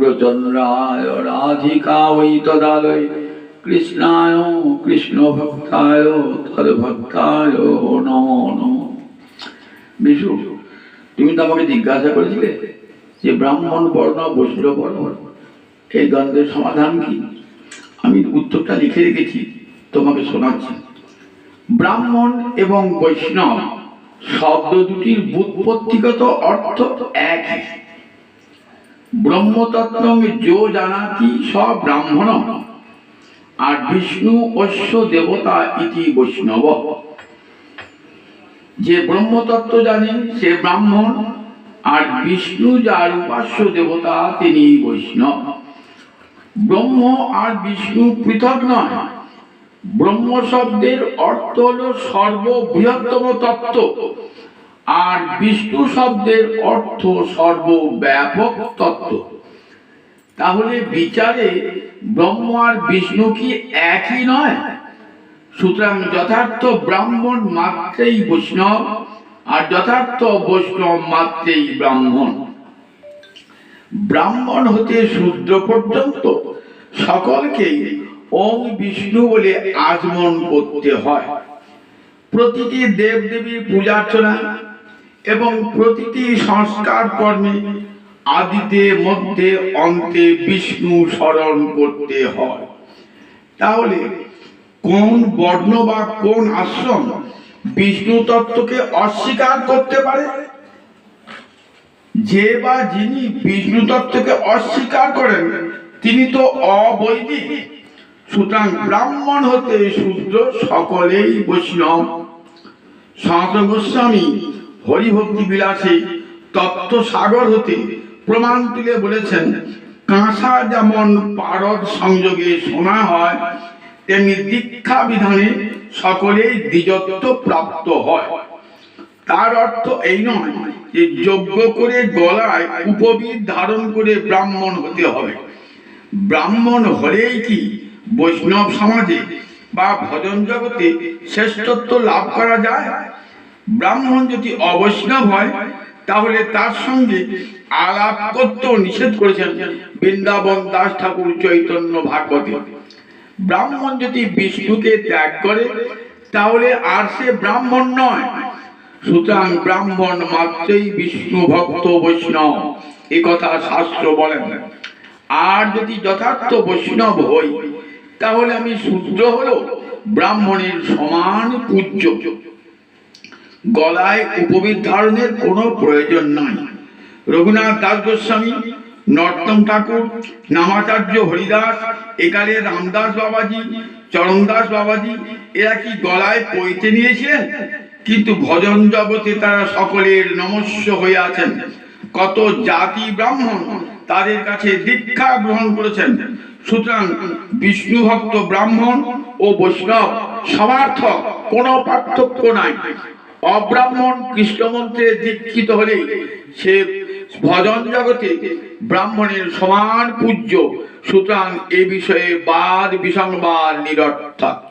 গৌরচন্দ্রায় রাধিকা ওই তদালয় কৃষ্ণায় কৃষ্ণ ভক্তায় তদ্ভক্তায় নমো নমঃ বিশু, তুমি তো আমাকে জিজ্ঞাসা করেছিলে যে ব্রাহ্মণ, বর্ণ, বৈষ্ণব বর্ণ এই দ্বন্দ্বের সমাধান কি? আমি উত্তরটা লিখে রেখেছি, তোমাকে শোনাচ্ছি। ব্রাহ্মণ এবং বৈষ্ণব শব্দ দুটির বুৎপত্তিগত অর্থ এক ব্রহ্মতত্ত্ব যো জানাতি স ব্রাহ্মণ। আর বিষ্ণু অশ্ব দেবতা ইতি বৈষ্ণব। যে ব্রহ্মতত্ত্ব জানে সে ব্রাহ্মণ। আর বিষ্ণু যার উপাস্য দেবতা, তিনি বৈষ্ণব। ব্রহ্ম আর বিষ্ণু পৃথক নয়। ব্রহ্ম শব্দের অর্থ হল সর্ববৃহত্তম তত্ত্ব। আর বিষ্ণু শব্দের অর্থ সর্বব্যাপক তত্ত্ব। তাহলে বিচারে ব্রহ্ম আর বিষ্ণু কি একই নয়? সুতরাং যথার্থ ব্রাহ্মণ মাত্রেই বৈষ্ণব আর যথার্থ বৈষ্ণব মাত্রেই ব্রাহ্মণ। ব্রাহ্মণ হতে শূদ্র পর্যন্ত সকলকেই ওম বিষ্ণু বলে আচমন করতে হয়। প্রতিটি দেব দেবীর পূজার্চনা এবং প্রতিটি সংস্কার কর্মে আদিতে মধ্যে অন্তে বিষ্ণু স্মরণ করতে হয়। তাহলে কোন বর্ণ বা কোন আশ্রম বিষ্ণু তত্ত্বকে অস্বীকার করতে পারে? যে বা যিনি বিষ্ণু তত্ত্বকে অস্বীকার করেন, তিনি তো অবৈদিক। সুতরাং ব্রাহ্মণ হতে শূদ্র সকলেই বৈষ্ণব। সনাতন গোস্বামী হরিভক্তি বিলাসে তত্ত্ব সাগর হতে প্রমাণ তুলে বলেছেন, কাঁসা যেমন পারদ সংযোগে শোনা হয়, তেমনি দীক্ষা বিধানে সকলেই দ্বিজত্ব প্রাপ্ত হয়। তার অর্থ এই নয় যে যজ্ঞ করে গলায় উপবিদ ধারণ করে ব্রাহ্মণ হতে হবে। ব্রাহ্মণ হলেই কি বৈষ্ণব সমাজে বা ভজন জগতে শ্রেষ্ঠত্ব লাভ করা যায়? ব্রাহ্মণ যদি অবৈষ্ণব হয়, তাহলে তার সঙ্গে আলাপ করতেও নিষেধ করেছেন বৃন্দাবন দাস ঠাকুর চৈতন্য ভাগবতী। ব্রাহ্মণ যদি বিষ্ণুকে ত্যাগ করে, তাহলে আর সে ব্রাহ্মণ নয়। সুতরাং ব্রাহ্মণ মাত্রই বিষ্ণু ভক্ত বৈষ্ণব, এ কথা শাস্ত্র বলেন। আর যদি যথার্থ বৈষ্ণব হই, তাহলে আমি শূদ্র হলো ব্রাহ্মণের সমান পূজ্য। গলায় উপবিদ ধারণের কোনো প্রয়োজন নাই। রঘুনাথ দাস গোস্বামী, নর্তম ঠাকুর, নামাচার্য হরিদাস, একালে রামদাস বাবাজি, চরণদাস বাবাজি, এরা কি গলায় পইতে নিয়েছিলেন কিন্তু ভজন জগতে তারা সকলের নমস্য হয়ে আছেন। কত জাতি ব্রাহ্মণ তাদের কাছে দীক্ষা গ্রহণ করেছেন। সুতরাং বিষ্ণু ভক্ত ব্রাহ্মণ ও বৈষ্ণব সমার্থক কোনো পার্থক্য নাই। অব্রাহ্মণ কৃষ্ণ মন্ত্রে দীক্ষিত হলে সে ভজন জগতে ব্রাহ্মণের সমান পূজ্য। সুতরাং এ বিষয়ে বাদ বিসংবাদ নিরর্থক।